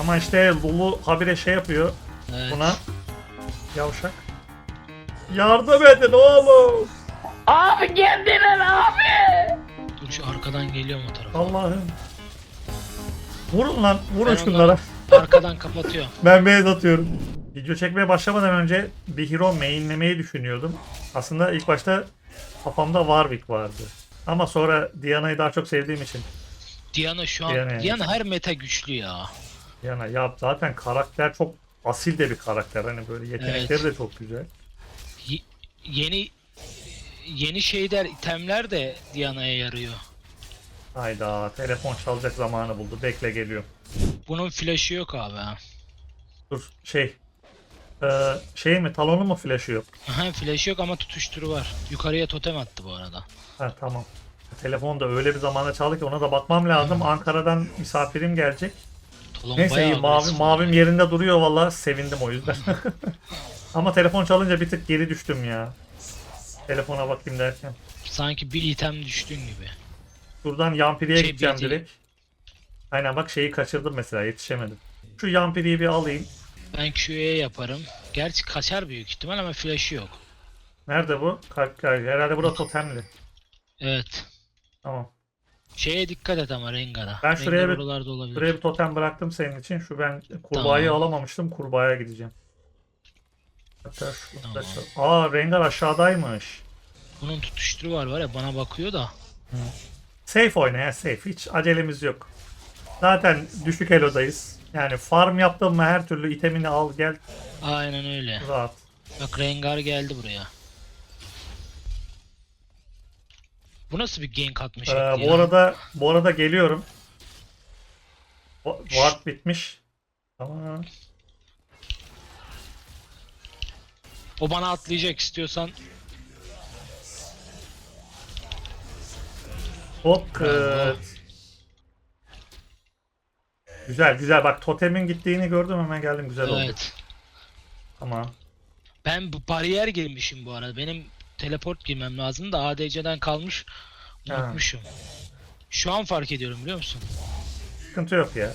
Ama işte Lulu habire şey yapıyor Evet. buna. Yavşak. Yardım edin oğlum. Abi geldiler abi. Dur şu arkadan geliyorum o tarafa. Allah'ım. Vurun lan. Vurun Ben şunlara. Arkadan kapatıyor. Ben base atıyorum. Video çekmeye başlamadan önce bir hero mainlemeyi düşünüyordum. Aslında ilk başta kafamda Warwick vardı. Ama sonra Diana'yı daha çok sevdiğim için. Diana şu an Diana Diana, her meta güçlü ya. Diana ya zaten karakter çok asil de bir karakter. Hani böyle yetenekleri Evet. de çok güzel. Y- yeni yeni şeyler itemler de Diana'ya yarıyor. Hayda telefon çalacak zamanı buldu. Bekle geliyorum. Bunun flash'ı yok abi ha. Dur şey. Ee, şey mi talonu mu flash'ı yok? Aha flash'ı yok ama tutuşturu var. Yukarıya totem attı bu arada. Ha tamam. Telefon da öyle bir zamanda çaldı ki ona da bakmam lazım. Ankara'dan misafirim gelecek. Talon Neyse iyi mavi, mavim yerinde duruyor valla sevindim o yüzden. Ama telefon çalınca bir tık geri düştüm ya. Telefona bakayım derken. Sanki bir item düştün gibi. Şuradan Yampiri'ye Şey, gideceğim BT. direkt. Aynen bak şeyi kaçırdım mesela yetişemedim. Şu Yampiri'yi bir alayım. Ben QA yaparım. Gerçi kaçar büyük ihtimal ama flash'ı yok. Nerede bu? Kalp kalp. Herhalde burada totemli. Evet. Tamam. Şeye dikkat et ama Rengar'a. Ben şuraya Rengar bir- oralarda olabilir. Buraya bir totem bıraktım senin için. Şu ben kurbağayı Tamam. alamamıştım. Kurbağaya gideceğim. Hatta Tamam. Aa Rengar aşağıdaymış. Bunun tutuşturu var var ya bana bakıyor da. Safe oyna ya safe. Hiç acelemiz yok. Zaten düşük elodayız. Yani farm yaptın mı her türlü itemini al gel Aynen öyle. rahat. Bak Rengar geldi buraya. Bu nasıl bir gank atmış? Ee, ya? bu arada bu arada geliyorum. Ward bitmiş. Tamam. O bana atlayacak istiyorsan. Hop. Güzel güzel bak totemin gittiğini gördüm hemen geldim güzel oldu. Evet. Tamam. Ben bu bariyer girmişim bu arada. Benim teleport girmem lazım da ADC'den kalmış. Ha. Unutmuşum. Şu an fark ediyorum biliyor musun? Sıkıntı yok ya.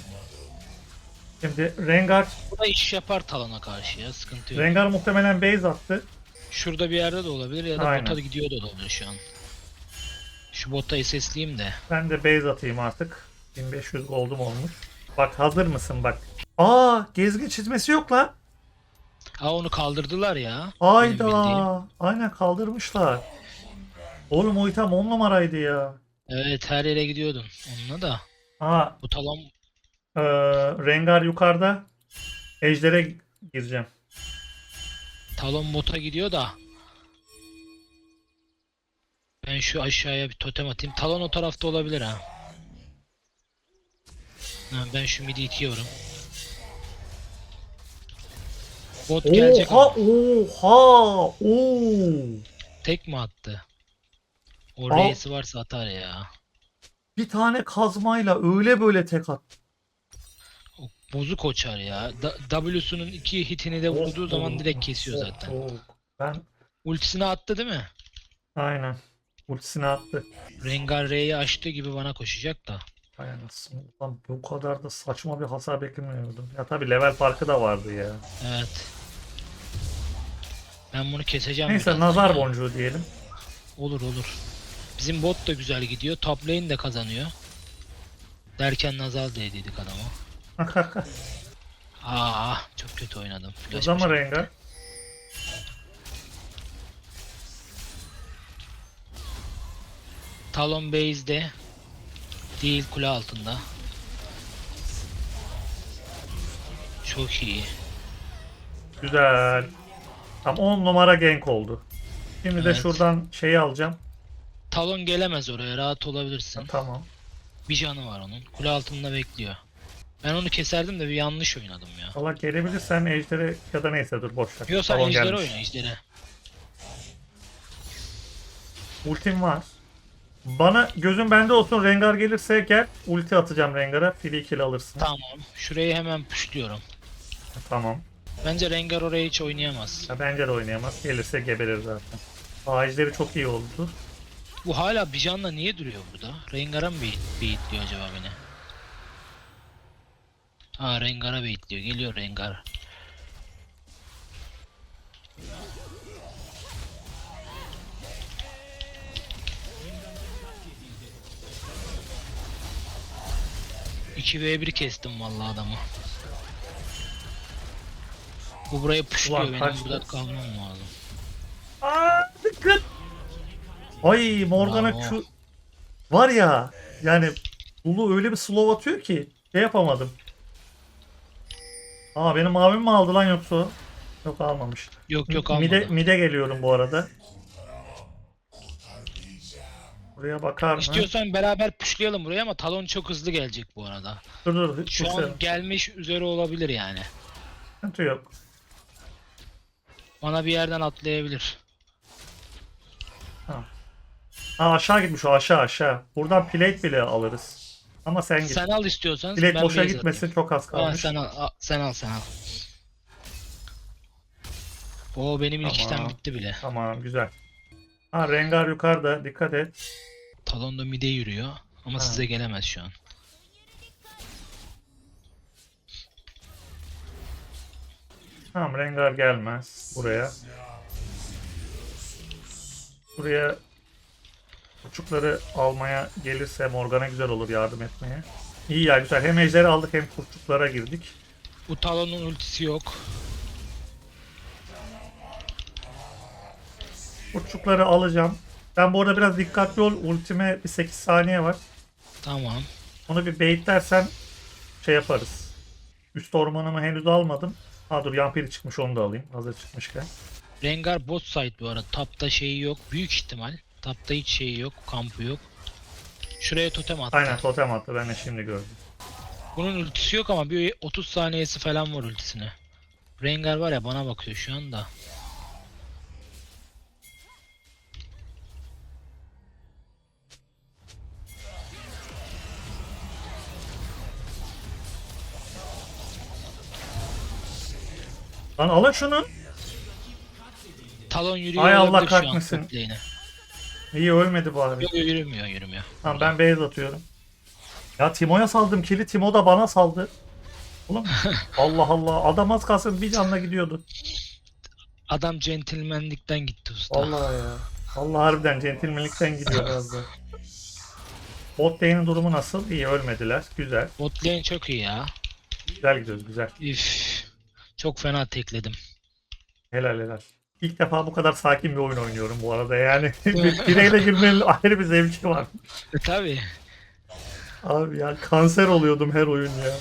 Şimdi Rengar Bu da iş yapar Talon'a karşı ya sıkıntı yok. Rengar muhtemelen base attı. Şurada bir yerde de olabilir ya da Aynen. bota gidiyor da olabilir şu an. Şu botta SS'liyim de. Ben de base atayım artık. 1500 gold'um olmuş. Bak hazır mısın bak. Aa gezgin çizmesi yok lan. Aa onu kaldırdılar ya. Ayda. Aynen kaldırmışlar. Oğlum o item 10 numaraydı ya. Evet her yere gidiyordum onunla da. Aa Bu talon e, Rengar yukarıda. Ejder'e gireceğim. talon bota gidiyor da. Ben şu aşağıya bir totem atayım. Talon o tarafta olabilir ha. Ha, ben şu midi itiyorum. Bot gelecek Oha oha oo. tek mi attı? O Al. reisi varsa atar ya. Bir tane kazmayla öyle böyle tek at. O bozuk uçar ya. Da- W'sunun iki hitini de vurduğu Oh, zaman direkt kesiyor oh, zaten. oh. Ben Ultisini attı değil mi? aynen. Ultisini attı. Rengar R'yi açtığı gibi bana koşacak da. Ay anasını. Ulan bu kadar da saçma bir hasar beklemiyordum. Ya tabi level farkı da vardı ya. Evet. Ben bunu keseceğim Neyse birazdan nazar boncuğu diyelim. Olur olur. Bizim bot da güzel gidiyor. Top lane de kazanıyor. Derken nazar değdiydik adama. Aa çok kötü oynadım. Flash Burada mı. Rengar? Talon base'de. Değil kule altında. Çok iyi. Güzel. Tam 10 numara gank oldu. Şimdi de Evet. şuradan şeyi alacağım. Talon gelemez oraya rahat olabilirsin. Tamam. Bir canı var onun. Kule altında bekliyor. Ben onu keserdim de bir yanlış oynadım ya. Valla gelebilirsen ejderi ya da neyse dur boş ver. Yok sen ejderi gelmiş. oyna ejderi. Ultim var. Bana gözün bende olsun Rengar gelirse gel. Ulti atacağım Rengar'a. Free kill alırsın. Tamam. Şurayı hemen pushluyorum. Tamam. Bence Rengar oraya hiç oynayamaz. Ya bence de oynayamaz. Gelirse geberir zaten. Ağaçları çok iyi oldu. Bu hala Bijan'la niye duruyor burada? Rengar'a mı bait- baitliyor acaba beni? Ha Rengar'a bekliyor. Geliyor Rengar. İki v 1 kestim vallahi adamı. Bu buraya puşluyor Ulan benim kaçtı. burada kalmam lazım. Aa, dikkat. Ay Morgana Bravo. şu var ya yani Lulu öyle bir slow atıyor ki şey yapamadım. Aa benim mavim mi aldı lan yoksa? o? Yok almamış. Yok yok mide, almadı. mide geliyorum bu arada. Buraya bakar mı? İstiyorsan beraber puşlayalım buraya ama talon çok hızlı gelecek bu arada. Dur dur. Şu Şu an gelmiş üzeri olabilir yani. Sıkıntı yok. Bana bir yerden atlayabilir. Ha aşağı gitmiş o aşağı aşağı. Buradan plate bile alırız. Ama sen git. Sen al istiyorsan. plate ben boşa gitmesin atayım. çok az Ha, kalmış. sen al, al, sen al, sen al. Oo benim ilk Tamam. işlem bitti bile. Tamam güzel. Ha Rengar yukarıda dikkat et. Talon da mide yürüyor ama Ha. size gelemez şu an. Tamam Rengar gelmez buraya. Buraya kurçukları almaya gelirse Morgana güzel olur yardım etmeye. İyi ya güzel. Hem ejderi aldık hem kurçuklara girdik. Bu talonun ultisi yok. Kurçukları alacağım. Ben bu arada biraz dikkatli ol. Ultime bir 8 saniye var. Tamam. Onu bir baitlersen şey yaparız. Üst ormanımı henüz almadım. Ha dur Yampiri çıkmış onu da alayım. Hazır çıkmışken. Rengar bot side bu arada. Tapta şeyi yok. Büyük ihtimal. Tapta hiç şeyi yok. Kampı yok. Şuraya totem attı. Aynen totem attı. Ben de şimdi gördüm. Bunun ultisi yok ama bir 30 saniyesi falan var ultisine. Rengar var ya bana bakıyor şu anda. Lan alın şunu. Talon yürüyor Ay Allah olabilir şu an kahretsin. top lane'e. İyi ölmedi bari. Yok yok, yürümüyor yürümüyor. Tamam ben base atıyorum. Ya Timo'ya saldım kili. Timo da bana saldı. Oğlum Allah Allah. Adam az kalsın bir canla gidiyordu. Adam centilmenlikten gitti usta. Allah ya. Allah harbiden centilmenlikten gidiyor biraz da. Bot lane'in durumu nasıl? İyi ölmediler. Güzel. Bot lane çok iyi ya. Güzel gidiyoruz güzel. Üf. Çok fena tekledim. Helal helal. İlk defa bu kadar sakin bir oyun oynuyorum bu arada yani. bir Bireyle girmenin ayrı bir zevki var. E tabi. Abi ya kanser oluyordum her oyun ya.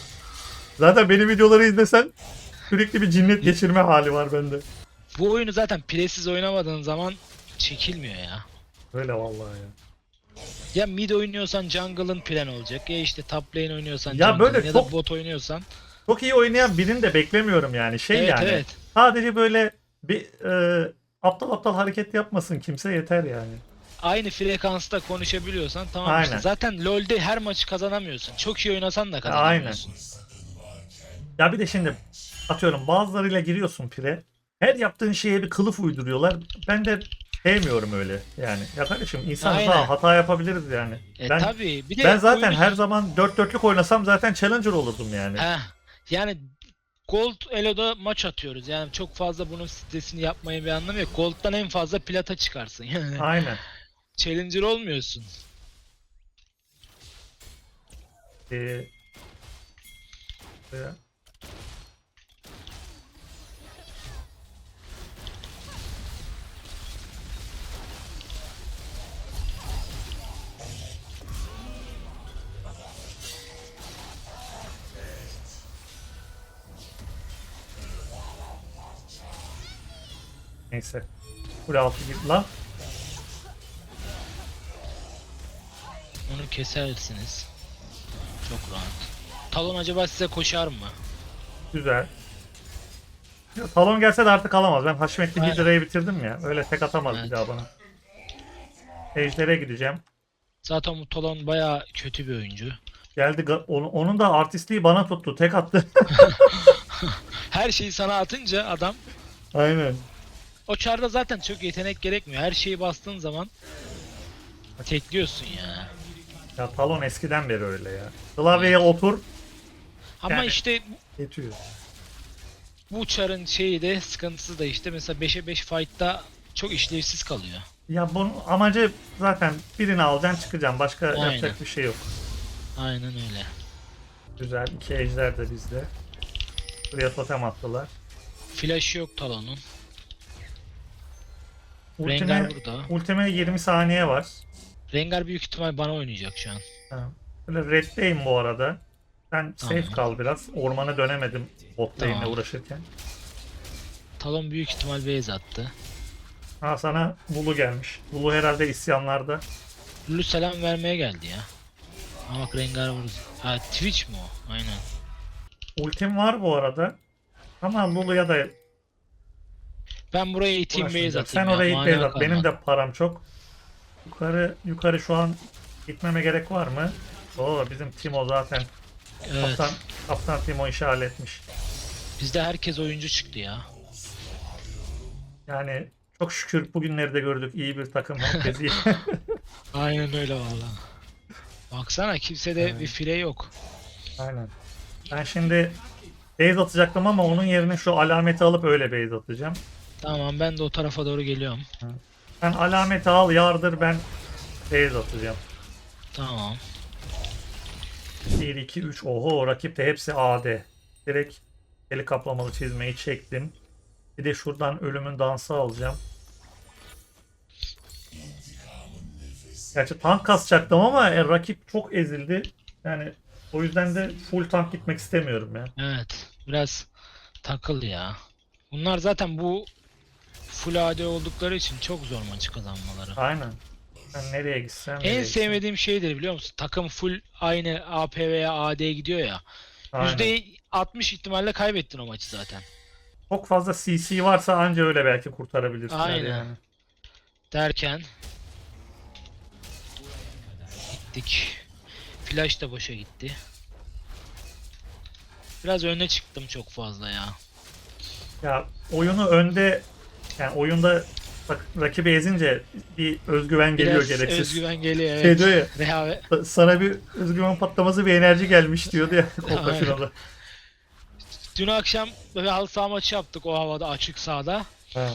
Zaten benim videoları izlesen sürekli bir cinnet geçirme hali var bende. Bu oyunu zaten piresiz oynamadığın zaman çekilmiyor ya. Öyle vallahi ya. Ya mid oynuyorsan jungle'ın plan olacak. Ya işte top lane oynuyorsan Ya jungle'ın böyle ya çok- da bot oynuyorsan. Çok iyi oynayan birini de beklemiyorum yani. Şey evet yani. evet. Sadece böyle bir e, aptal aptal hareket yapmasın kimse yeter yani. Aynı frekansta konuşabiliyorsan tamam Aynen. işte. Zaten LoL'de her maçı kazanamıyorsun. Çok iyi oynasan da kazanamıyorsun. Ya bir de şimdi atıyorum bazılarıyla giriyorsun pire. Her yaptığın şeye bir kılıf uyduruyorlar. Ben de sevmiyorum öyle yani. Ya kardeşim insan Aynen. daha hata yapabiliriz yani. E ben tabi. Bir de ben zaten oyunu- her zaman dört dörtlük oynasam zaten challenger olurdum yani. Heh, yani Gold Elo'da maç atıyoruz. Yani çok fazla bunun stresini yapmayın bir anlamı yok. Gold'dan en fazla plata çıkarsın. Yani Aynen. challenger olmuyorsun. Ee, buraya- Neyse. Kule altı git lan. Onu kesersiniz. Çok rahat. Talon acaba size koşar mı? Güzel. Ya, talon gelse de artık alamaz. Ben Haşmetli Aynen. Hidra'yı bitirdim ya. Öyle tek atamaz bir Evet. daha bana. Ejder'e gideceğim. Zaten bu Talon baya kötü bir oyuncu. Geldi ga- onun da artistliği bana tuttu. Tek attı. Her şeyi sana atınca adam Aynen. O çarda zaten çok yetenek gerekmiyor. Her şeyi bastığın zaman tekliyorsun ya. Ya talon eskiden beri öyle ya. Klavyeye otur. Ama Yani- işte Yetiyor. bu çarın şeyi de sıkıntısı da işte mesela 5'e 5 fight'ta çok işlevsiz kalıyor. Ya bunun amacı zaten birini alacaksın çıkacaksın. Başka Aynen. yapacak bir şey yok. Aynen öyle. Güzel. iki ejder de bizde. Buraya totem attılar. Flash yok Talon'un. Ultime, Rengar burada. ultime 20 saniye var. Rengar büyük ihtimal bana oynayacak şu an. Böyle reddeyim bu arada. Sen safe Tamam. kal biraz. Ormana dönemedim bot lane'le Tamam. uğraşırken. Talon büyük ihtimal base attı. Ha sana Bulu gelmiş. Bulu herhalde isyanlarda. Lulu selam vermeye geldi ya. Ama bak Rengar vurdu. Ha Twitch mi o? Aynen. Ultim var bu arada. Ama Lulu'ya da Ben buraya iteyim base atayım Sen ya. oraya it mana base at. Benim de param çok. Yukarı yukarı şu an gitmeme gerek var mı? Oo bizim Timo zaten. Evet. Kaptan, Kaptan Timo işi halletmiş. Bizde herkes oyuncu çıktı ya. Yani çok şükür bugünleri de gördük. İyi bir takım. Herkes iyi. Aynen öyle valla. Baksana kimsede Evet. bir file yok. Aynen. Ben şimdi base atacaktım ama onun yerine şu alameti alıp öyle base atacağım. Tamam ben de o tarafa doğru geliyorum. Sen alameti al yardır ben base atacağım. Tamam. 1, 2, 3. Oho rakip de hepsi AD. Direkt eli kaplamalı çizmeyi çektim. Bir de şuradan ölümün dansı alacağım. Gerçi tank kasacaktım ama e, rakip çok ezildi. Yani o yüzden de full tank gitmek istemiyorum ya. Evet. Biraz takıl ya. Bunlar zaten bu full AD oldukları için çok zor maçı kazanmaları. Aynen. Ben nereye gitsem nereye En gitsem. sevmediğim şeydir biliyor musun? Takım full aynı AP veya AD gidiyor ya. Aynen. %60 ihtimalle kaybettin o maçı zaten. Çok fazla CC varsa anca öyle belki kurtarabilirsin. Aynen. Yani. Derken gittik. Flash da boşa gitti. Biraz öne çıktım çok fazla ya. Ya oyunu önde yani oyunda bak, rakibi ezince bir özgüven geliyor Biraz gereksiz. özgüven geliyor Şey evet. diyor ya Rehavet. sana bir özgüven patlaması bir enerji gelmiş diyordu ya Copa Aynen. Dün akşam bir halı saha maçı yaptık o havada açık sahada. Ha.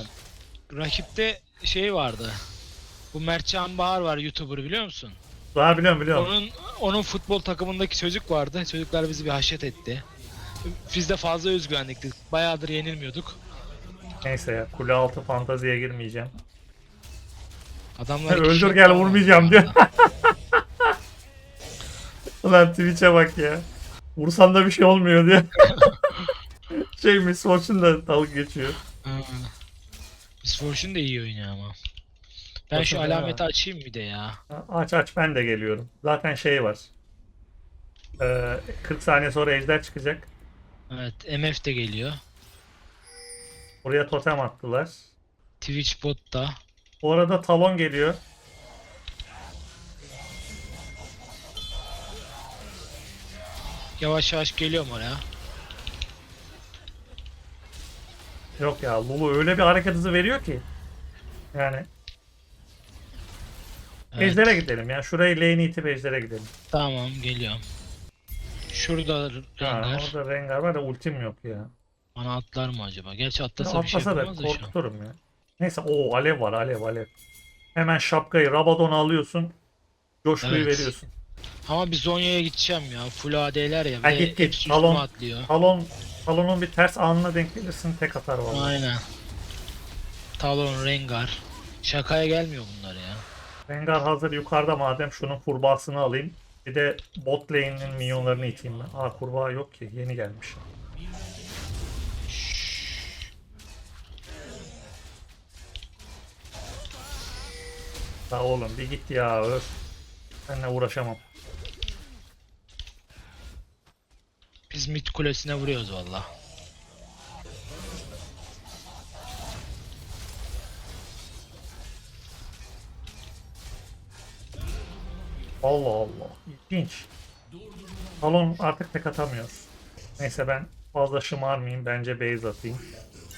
Rakipte şey vardı. Bu Mertcan Bahar var YouTuber biliyor musun? Daha biliyorum biliyorum. Onun onun futbol takımındaki çocuk vardı. Çocuklar bizi bir haşet etti. Biz de fazla özgüvenliktik. Bayağıdır yenilmiyorduk. Neyse ya kule altı fantaziye girmeyeceğim. Adamlar Öldür ikişer gel, vurmayacağım diyor. Ulan Twitch'e bak ya. Vursan da bir şey olmuyor diye. şey Miss Fortune da dalga geçiyor. Ha. Miss Fortune de iyi oynuyor ama. Ben şu ya. alameti açayım bir de ya. Aç aç ben de geliyorum. Zaten şey var. Ee, 40 saniye sonra ejder çıkacak. Evet MF de geliyor. Oraya totem attılar. Twitch bot da. Bu arada talon geliyor. Yavaş yavaş geliyorum oraya. Yok ya Lulu öyle bir hareket hızı veriyor ki. Yani Evet. ejdere gidelim ya. Şurayı lane itip ejdere gidelim. Tamam geliyorum. Şurada Ha, Rengar. orada Rengar var da ultim yok ya. Bana atlar mı acaba? Gerçi atlasa bir şey Atlasa da yapamaz da korkuturum ya. Neyse o alev var alev alev. Hemen şapkayı Rabadon'a alıyorsun. Coşkuyu Evet. veriyorsun. Ama bir Zonya'ya gideceğim ya. Full AD'ler ya. Ha, git, git. Talon. atlıyor. Talon Talon'un bir ters anına denk gelirsin tek atar vallahi. Aynen. Talon, Rengar. Şakaya gelmiyor bunlar ya. Rengar hazır yukarıda madem şunun kurbağasını alayım. Bir de bot lane'in minyonlarını iteyim ben. Aa kurbağa yok ki yeni gelmiş. Ya oğlum bir git ya öf. Seninle uğraşamam. Biz mid kulesine vuruyoruz valla. Allah Allah. İlginç. Talon artık tek atamıyor. Neyse ben fazla şımarmayayım. Bence base atayım.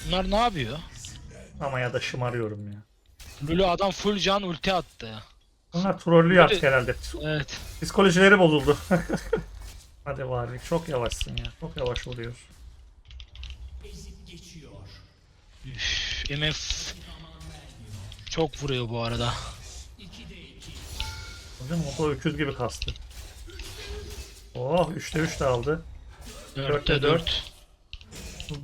Bunlar ne yapıyor? Ama ya da şımarıyorum ya. Lulu adam full can ulti attı. Bunlar trollüyor artık herhalde. Evet. Psikolojileri bozuldu. Hadi Warwick çok yavaşsın ya. Çok yavaş. Üf, MF çok vuruyor bu arada. Mi? O da öküz gibi kastı. Oh 3'te 3 de aldı. 4'te Dörtte 4.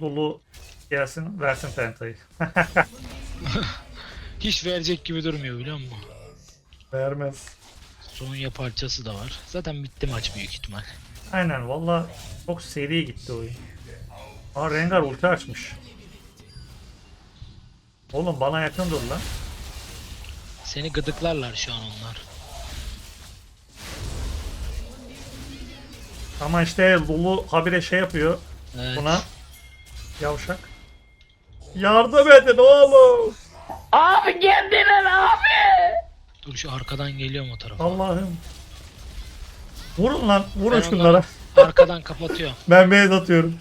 Dulu gelsin versin pentayı. Hiç verecek gibi durmuyor biliyor musun? Vermez. Sonya parçası da var. Zaten bitti maç büyük ihtimal. Aynen valla çok seri gitti oyun. Aa Rengar ulti açmış. Oğlum bana yakın dur lan. Seni gıdıklarlar şu an onlar. Ama işte Lulu habire şey yapıyor Evet. buna. Yavşak. Yardım edin oğlum. Abi kendine abi. Dur şu arkadan geliyorum o tarafa. Allah'ım. Vurun lan. Vurun Ben şunlara. onları arkadan kapatıyor. Ben base atıyorum.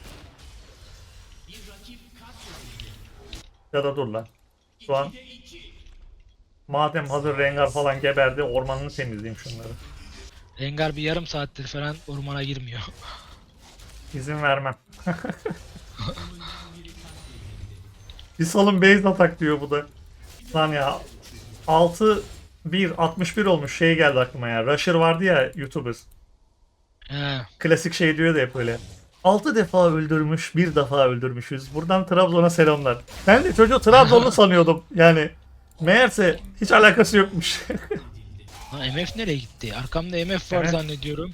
Ya da dur lan. Şu an madem hazır Rengar falan geberdi ormanını temizleyeyim şunları. Rengar bir yarım saattir falan ormana girmiyor. İzin vermem. bir salın base atak diyor bu da. Lan ya 6 1 61 olmuş şey geldi aklıma ya. Rusher vardı ya YouTuber. He. Klasik şey diyor da hep öyle. 6 defa öldürmüş, bir defa öldürmüşüz. Buradan Trabzon'a selamlar. Ben de çocuğu Trabzonlu sanıyordum. Yani meğerse hiç alakası yokmuş. Ha, MF nereye gitti? Arkamda MF var Evet. zannediyorum.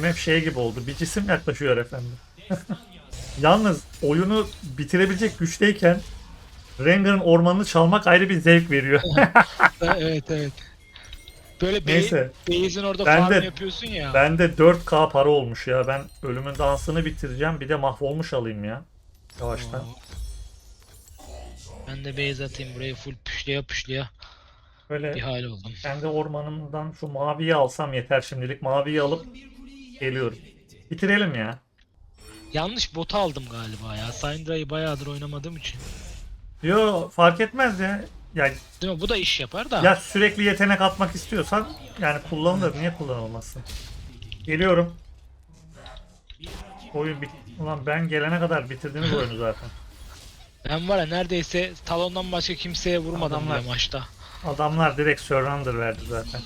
MF şey gibi oldu. Bir cisim yaklaşıyor efendim. Yalnız oyunu bitirebilecek güçteyken Rengar'ın ormanını çalmak ayrı bir zevk veriyor. Evet evet. Böyle Neyse. Base'in orada Ben farm de- yapıyorsun ya. Bende 4K para olmuş ya. Ben ölümün dansını bitireceğim. Bir de mahvolmuş alayım ya. Yavaştan. Ben de base atayım burayı full püşleye püşleye Böyle bir hal oldum. kendi ormanımdan şu maviyi alsam yeter şimdilik. Maviyi alıp geliyorum. Bitirelim ya. Yanlış bota aldım galiba ya. Syndra'yı bayağıdır oynamadığım için. Yo fark etmez ya. Ya, Değil mi? Bu da iş yapar da. ya sürekli yetenek atmak istiyorsan yani kullanılır. Niye kullanılmasın? Geliyorum. Oyun bit... Ulan ben gelene kadar bitirdiniz oyunu zaten. Ben var ya neredeyse talondan başka kimseye vurmadım Adamlar- bile maçta. Adamlar direkt surrender verdi zaten.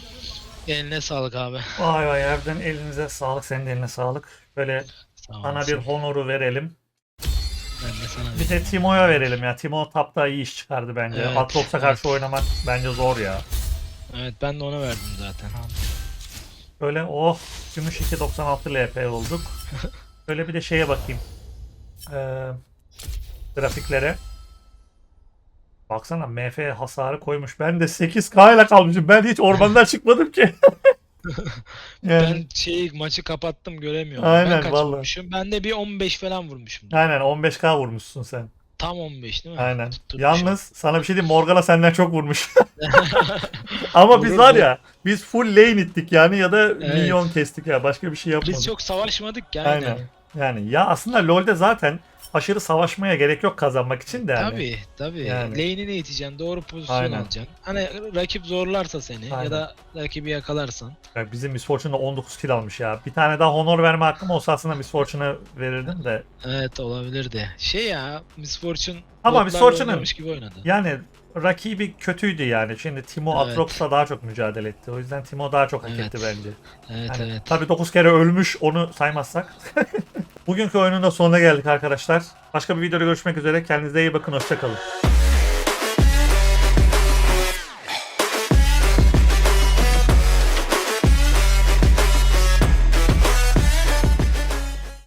Eline sağlık abi. Vay vay harbiden elinize sağlık, senin de eline sağlık. Böyle Sağ olasın. bir honoru verelim. Bir de Timo'ya verelim ya. Timo tapta iyi iş çıkardı bence. Evet, Atrox'a karşı evet. oynamak bence zor ya. Evet ben de ona verdim zaten. Böyle oh gümüş 296 LP olduk. Böyle bir de şeye bakayım. Ee, grafiklere. Baksana MF hasarı koymuş. Ben de 8K ile kalmışım. Ben hiç ormandan çıkmadım ki. yani, Ben şeyi maçı kapattım göremiyorum. Aynen, ben kaç vallahi. vurmuşum? Ben de bir 15 falan vurmuşum. aynen 15K vurmuşsun sen. Tam 15 değil mi? Aynen. Tutturmuşum. Yalnız sana bir şey diyeyim Morgana senden çok vurmuş. Ama biz var mu? ya biz full lane ittik yani ya da Evet. minyon kestik ya başka bir şey yapmadık. Biz çok savaşmadık yani. Aynen. Yani ya aslında LoL'de zaten aşırı savaşmaya gerek yok kazanmak için de yani. Tabii tabii. Yani. Lane'ini iteceksin, doğru pozisyon Aynen. alacaksın. Hani rakip zorlarsa seni Aynen. ya da rakibi yakalarsan. Ya bizim Miss Fortune'da 19 kill almış ya. Bir tane daha honor verme hakkım olsa aslında Miss Fortune'a verirdim de. Evet olabilirdi. Şey ya Miss Fortune Ama Miss Fortune'ın- gibi oynadı. Yani rakibi kötüydü yani. Şimdi Timo Evet. Atrox'la daha çok mücadele etti. O yüzden Timo daha çok hak Evet. etti bence. Evet Yani evet. Tabii 9 kere ölmüş onu saymazsak. Bugünkü oyunun da sonuna geldik arkadaşlar. Başka bir videoda görüşmek üzere. Kendinize iyi bakın. Hoşçakalın.